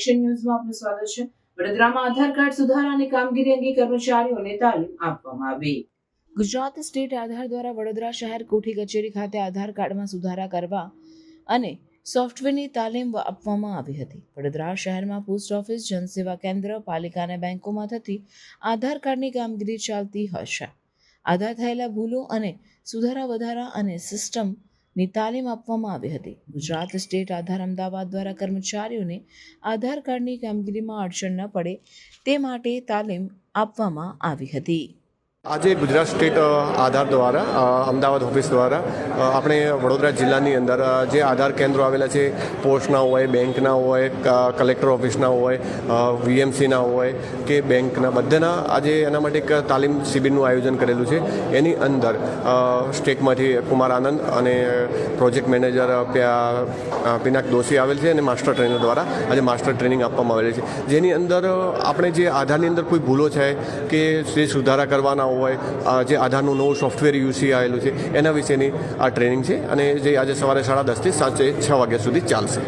Action ન્યૂઝમાં આપનું સ્વાગત છે. વડોદરામાં આધાર કાર્ડ સુધારાની કામગીરી અંગે કર્મચારીઓને તાલીમ આપવામાં આવી. ગુજરાત સ્ટેટ આધાર દ્વારા વડોદરા શહેર કોઠી કચેરી ખાતે આધાર કાર્ડમાં સુધારા કરવા અને સોફ્ટવેરની તાલીમ આપવામાં આવી હતી. વડોદરા શહેરમાં પોસ્ટ ઓફિસ, જનસેવા કેન્દ્ર, પાલિકા અને બેંકોમાં થતી આધાર કાર્ડની કામગીરી ચાલતી હશે આધાર થયેલા ભૂલો અને સુધારા વધારા અને સિસ્ટમની તાલીમ આપવામાં આવી હતી. ગુજરાત સ્ટેટ આધાર અમદાવાદ દ્વારા કર્મચારીઓને આધાર કાર્ડની કામગીરીમાં અડચણ ન પડે તે માટે તાલીમ આપવામાં આવી હતી. આજે ગુજરાત સ્ટેટ આધાર દ્વારા અમદાવાદ ઓફિસ દ્વારા આપણે વડોદરા જિલ્લાની અંદર જે આધાર કેન્દ્રો આવેલા છે પોસ્ટના હોય બેંકના હોય કલેક્ટર ઓફિસના હોય વીએમસીના હોય, કે બેંકના બધાના આજે એના માટે એક તાલીમ શિબિરનું આયોજન કરેલું છે. એની અંદર સ્ટેટમાંથી કુમાર આનંદ અને પ્રોજેક્ટ મેનેજર પિનાક દોશી આવેલ છે અને માસ્ટર ટ્રેનર દ્વારા આજે માસ્ટર ટ્રેનિંગ આપવામાં આવેલી છે. જેની અંદર આપણે જે આધારની અંદર કોઈ ભૂલો છે, કે જે સુધારા કરવાના હોય અ, જે આધારનું નવું સોફ્ટવેર યુસી આવેલું છે એના વિશેની આ ટ્રેનિંગ છે અને જે આજે સવારે સાડા દસથી સાંજે છ વાગ્યા સુધી ચાલશે.